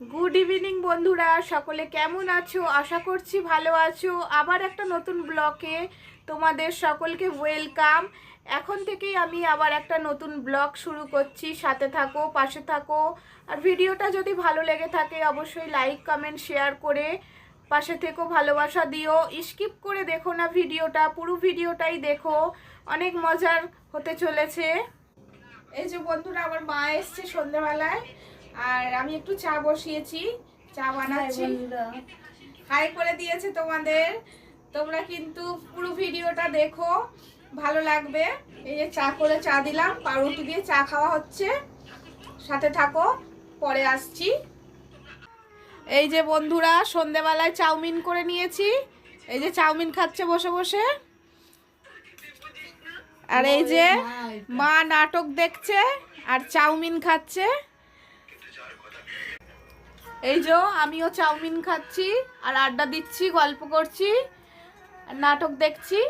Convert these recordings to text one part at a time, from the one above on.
Good evening বন্ধুরা। সকলে কেমন আছো? আশা করছি ভালো আছো। আবার একটা নতুন ব্লকে তোমাদের সকলকে ওয়েলকাম এখন থেকেই আমি আবার একটা নতুন ব্লগ শুরু করছি। সাথে থাকো, পাশে থাকো। আর ভিডিওটা যদি ভালো লেগে থাকে, অবশ্যই লাইক কমেন্ট শেয়ার করে পাশে থেকো, ভালোবাসা দিও। স্কিপ করে দেখো না ভিডিওটা, পুরো ভিডিওটাই দেখো। অনেক মজার হতে চলেছে। এই যে বন্ধুরা, আমার মা এসছে সন্ধ্যেবেলায়। আর আমি একটু চা বসিয়েছি চা বানাচ্ছি। হাই করে দিয়েছে তোমাদের। তোমরা কিন্তু পুরো ভিডিওটা দেখো ভালো লাগবে। এই যে চা করে চা দিলাম পাউরুটি দিয়ে চা খাওয়া হচ্ছে। সাথে থাকো পরে আসছি। এই যে বন্ধুরা সন্ধেবেলায় চাউমিন করে নিয়েছি। এই যে চাউমিন খাচ্ছে বসে বসে। আর এই যে মা নাটক দেখছে আর চাউমিন খাচ্ছে। এই যে আমিও চাউমিন খাচ্ছি আর আড্ডা দিচ্ছি, গল্প করছি, নাটক দেখছি।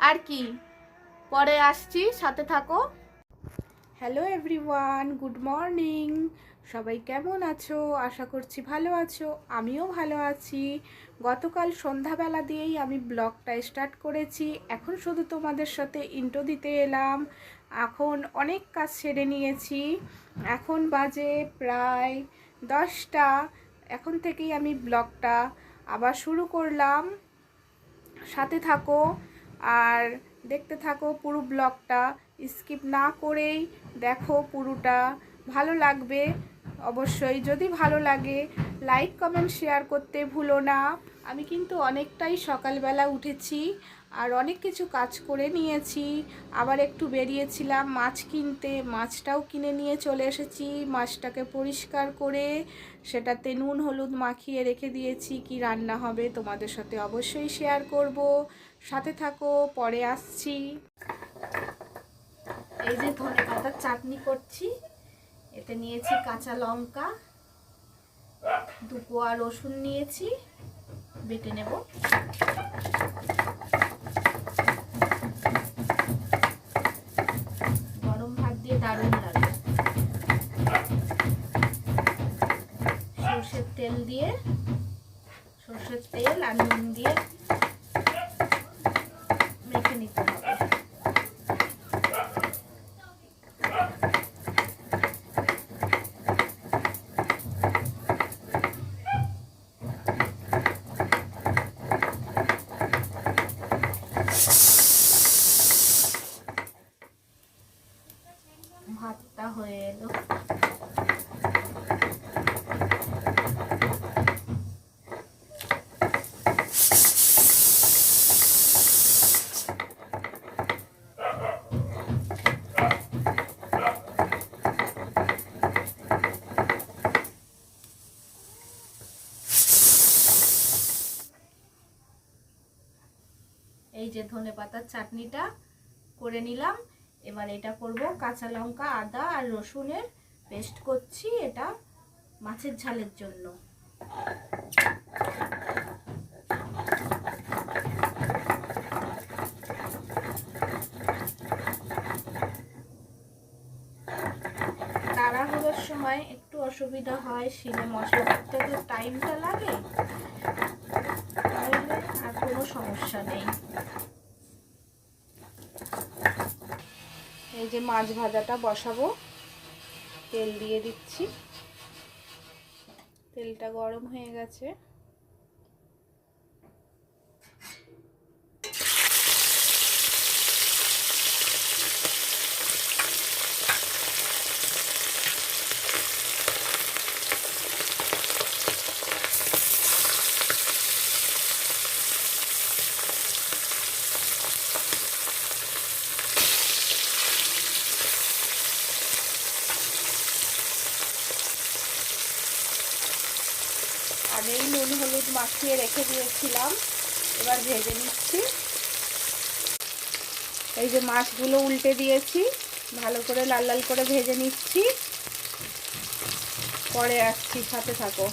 আর কি? পরে আসছি, সাথে থাকো। হ্যালো এভরিওয়ান গুড মর্নিং সবাই কেমন আছো? আশা করছি ভালো আছো। আমিও ভালো আছি। গতকাল সন্ধ্যাবেলা দিয়েই আমি ব্লগটা স্টার্ট করেছি। এখন শুধু তোমাদের সাথে ইন্টো দিতে এলাম। এখন অনেক কাজ সেরে নিয়েছি। এখন বাজে প্রায় দশটা। এখন থেকেই আমি ব্লগটা আবার শুরু করলাম। সাথে থাকো আর দেখতে থাকো পুরো ব্লগটা। স্কিপ না করেই দেখো পুরোটা। ভালো লাগবে অবশ্যই। যদি ভালো লাগে, লাইক, কমেন্ট, শেয়ার করতে ভুলো না। আমি কিন্তু অনেকটাই সকালবেলা উঠেছি। আর অনেক কিছু কাজ করে নিয়েছি। আবার একটু বেরিয়েছিলাম, মাছ কিনতে। মাছটাও কিনে নিয়ে চলে এসেছি। মাছটাকে পরিষ্কার করে সেটাতে নুন, হলুদ মাখিয়ে রেখে দিয়েছি। কি রান্না হবে তোমাদের সাথে অবশ্যই শেয়ার করব। সাথে থাকো, পরে আসছি। এই যে ধনে পাতার চাটনি করছি। এতে নিয়েছি কাঁচা লঙ্কা, দুপোয়া রসুন নিয়েছি। বেটে নেব গরম ভাত দিয়ে দারুণ লাগে সর্ষের তেল দিয়ে সর্ষের তেল আর নুন দিয়ে মেখে নিতে হবে ভাতটা হয়ে এলো এই যে ধনে পাতার চাটনিটা করে নিলাম। এবার এটা করব কাঁচা লঙ্কা, আদা আর রসুনের পেস্ট করছি এটা মাছের ঝালের জন্য। তাড়াহুড়োর সময় একটু অসুবিধা হয়, শিলে মশলা করতে তো টাইমটা লাগে। আর কোনো সমস্যা নেই। যে মাছ ভাজাটা বসাবো তেল দিয়ে দিচ্ছি। তেলটা গরম হয়ে গেছে। আগেই নুন, হলুদ মাখিয়ে রেখে দিয়েছিলাম। এবার ভেজে নিচ্ছি। এই যে মাছগুলো উল্টে দিয়েছি, ভালো করে লাল লাল করে ভেজে নিচ্ছি। পরে আসছি, সাথে থাকো।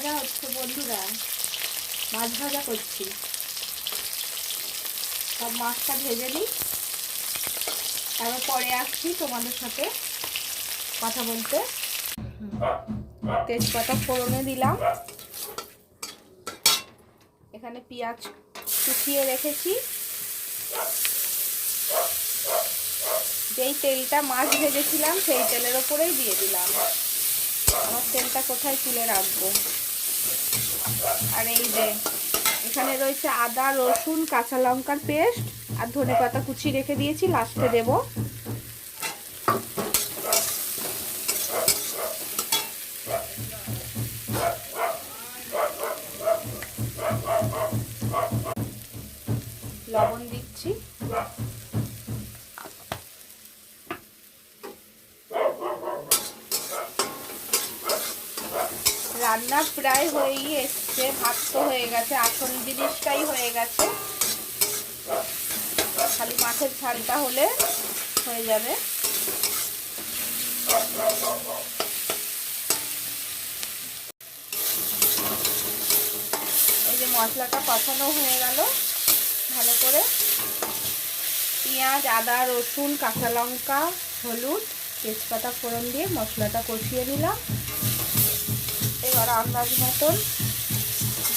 ভাজা হচ্ছে বন্ধুরা। মাছ ভাজা করছি। সব মাছটা ভেজে নিই। তারপর পরে আসছি তোমাদের সাথে কথা বলতে। তেজপাতা ফোড়নে দিলাম। এখানে পেঁয়াজ কুচিয়ে রেখেছি। যেই তেলটা মাছ ভেজেছিলাম, সেই তেলের ওপরেই দিয়ে দিলাম। আমার তেলটা কোথায় তুলে রাখব? আর এই যে, এখানে রয়েছে আদা, রসুন, কাঁচা লঙ্কার পেস্ট আর ধনে পাতা কুচি রেখে দিয়েছি লাস্টে দেব লবণ দিচ্ছি রান্না প্রায় হয়েই এসছে, ভাত তো হয়ে গেছে, আসল জিনিসটাই হয়ে গেছে। খালি মাছের ঝালটা হলে হয়ে যাবে। এই যে মশলাটা কষানো হয়ে গেল, ভালো করে। পেঁয়াজ, আদা, রসুন, কাঁচা লঙ্কা, হলুদ, তেজপাতা ফোড়ন দিয়ে মশলাটা কষিয়ে নিলাম। এবার আন্দাজ মতন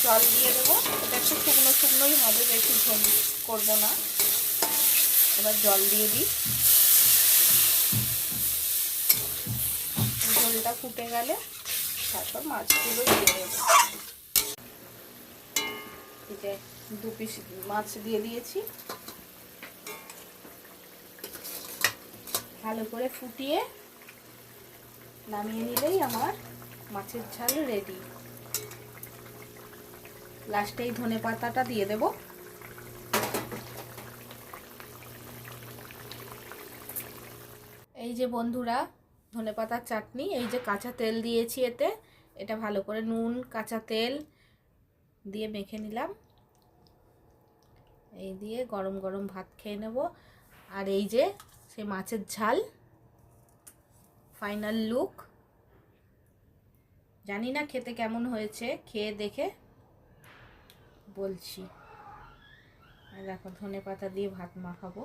জল দিয়ে দেবো। এটা একটু শুকনো শুকনোই হবে, বেশি ঝোল করব না। এবার জল দিয়ে দিই। ঝোলটা ফুটে গেলে তারপর মাছগুলো দিয়ে দেবো। এই যে দু পিস মাছ দিয়ে দিয়েছি। ভালো করে ফুটিয়ে নামিয়ে নিলেই আমার মাছের ঝাল রেডি লাস্টে এই ধনে পাতাটা দিয়ে দেব। এই যে বন্ধুরা, ধনে পাতার চাটনি, এই যে কাঁচা তেল দিয়েছি এতে। এটা ভালো করে নুন, কাঁচা তেল দিয়ে মেখে নিলাম। এই দিয়ে গরম গরম ভাত খেয়ে নেব। আর এই যে সেই মাছের ঝাল ফাইনাল লুক জানি না খেতে কেমন হয়েছে, খেয়ে দেখে বলছি। আর দেখো, ধনে পাতা দিয়ে ভাত মাখাবো।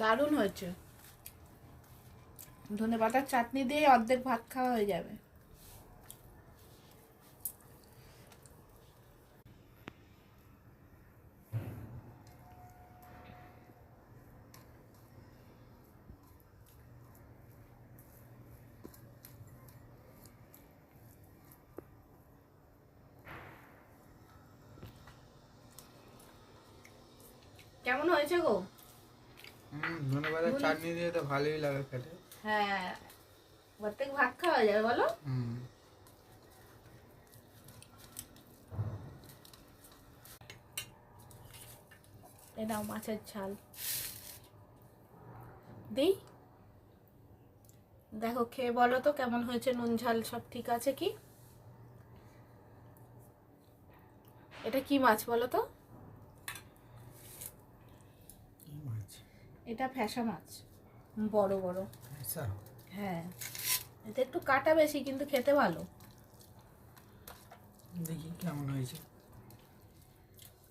দারুণ হয়েছে। ধনে পাতার চাটনি দিয়ে অর্ধেক ভাত খাওয়া হয়ে যাবে। কেমন হয়েছে গো? হুম ধনে পাতার চাটনি দিয়ে তো ভালোই লাগে খেতে। হ্যাঁ। অর্ধেক ভাত খাওয়া যাবে বলো? হুম। এ নাও মাছের ঝাল। দিই? দেখো খেয়ে বলো তো কেমন হয়েছে নুন ঝাল সব ঠিক আছে কি? এটা কি মাছ বলো তো? মাছ? এটা ফ্যাসা মাছ। বড় বড়। আচ্ছা। হ্যাঁ। এটা একটু কাটা বেশি কিন্তু খেতে ভালো। দেখি কেমন হয়েছে।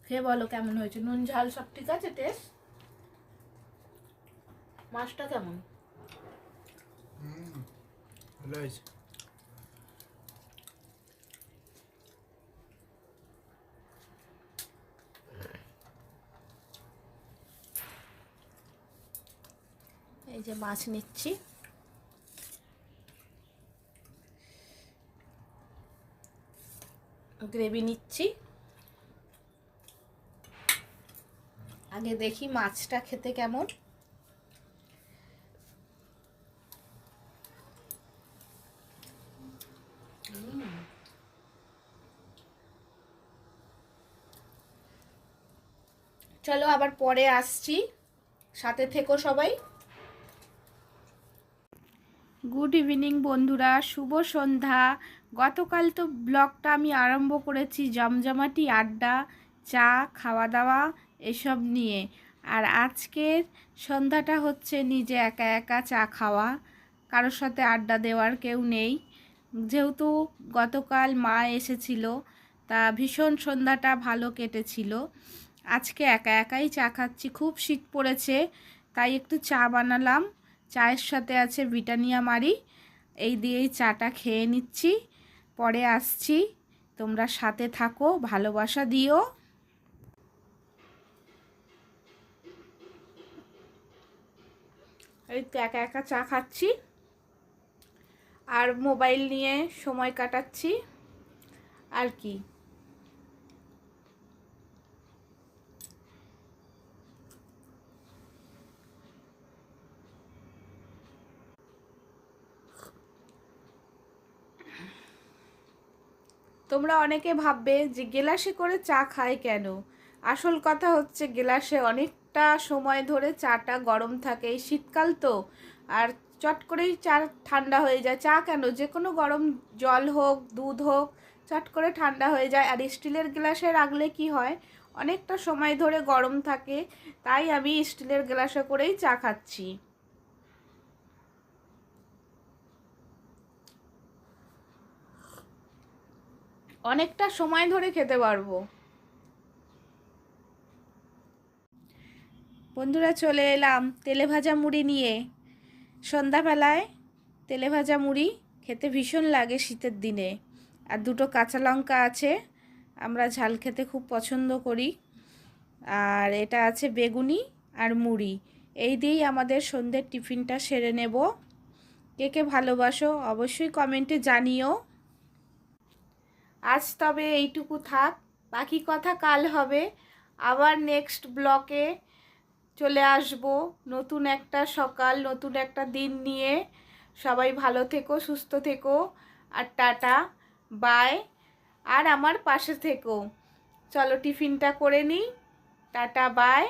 খেয়ে বলো কেমন হয়েছে। নুন ঝাল সব ঠিক আছে টেস্ট মাছটা কেমন? হুম ভালো হয়েছে। এই যে মাছ নিচ্ছি। গ্রেভি নিচ্ছি। আগে দেখি মাছটা খেতে কেমন। চলো আবার পরে আসছি। সাথে থেকো সবাই। গুড ইভিনিং বন্ধুরা। শুভ সন্ধ্যা। গতকাল তো ব্লগটা আমি আরম্ভ করেছি জমজমাটি আড্ডা, চা খাওয়া দাওয়া এসব নিয়ে। আর আজকের সন্ধ্যাটা হচ্ছে নিজে একা একা চা খাওয়া। কারোর সাথে আড্ডা দেওয়ার কেউ নেই। যেহেতু গতকাল মা এসেছিল, তা ভীষণ সন্ধ্যাটা ভালো কেটেছিল। আজকে একা একাই চা খাচ্ছি। খুব শীত পড়েছে, তাই একটু চা বানালাম। চায়ের সাথে আছে ব্রিটানিয়া মারি এই দিয়েই চাটা খেয়ে নিচ্ছি। পরে আসছি। তোমরা সাথে থাকো, ভালোবাসা দিও। এই তো একা একা চা খাচ্ছি। আর মোবাইল নিয়ে সময় কাটাচ্ছি। আর কি? তোমরা অনেকে ভাববে যে গেলাসে করে চা খায় কেন? আসল কথা হচ্ছে গেলাসে অনেকটা সময় ধরে চাটা গরম থাকে, এই শীতকাল তো। আর চট করেই চা ঠান্ডা হয়ে যায়। চা কেন? যে কোনো গরম জল হোক, দুধ হোক, চট করে ঠান্ডা হয়ে যায়। আর স্টিলের গ্লাসে রাখলে কি হয়? অনেকটা সময় ধরে গরম থাকে, তাই আমি স্টিলের গ্লাসে করেই চা খাচ্ছি। অনেকটা সময় ধরে খেতে পারব। বন্ধুরা, চলে এলাম তেলে ভাজা মুড়ি নিয়ে। সন্ধ্যাবেলায় তেলে ভাজা মুড়ি খেতে ভীষণ লাগে শীতের দিনে। আর দুটো কাঁচা লঙ্কা আছে, আমরা ঝাল খেতে খুব পছন্দ করি। আর এটা আছে বেগুনি আর মুড়ি। এই দিয়েই আমাদের সন্ধ্যের টিফিনটা সেরে নেব। কে কে ভালোবাসো অবশ্যই কমেন্টে জানিও। আজ তবে এইটুকু থাক, বাকি কথা কাল হবে। আবার নেক্সট ব্লকে চলে আসব, নতুন একটা সকাল, নতুন একটা দিন নিয়ে। সবাই ভালো থেকো, সুস্থ থেকো, আর টাটা বাই আর আমার পাশে থেকো। চলো টিফিনটা করে নিই। Tata bye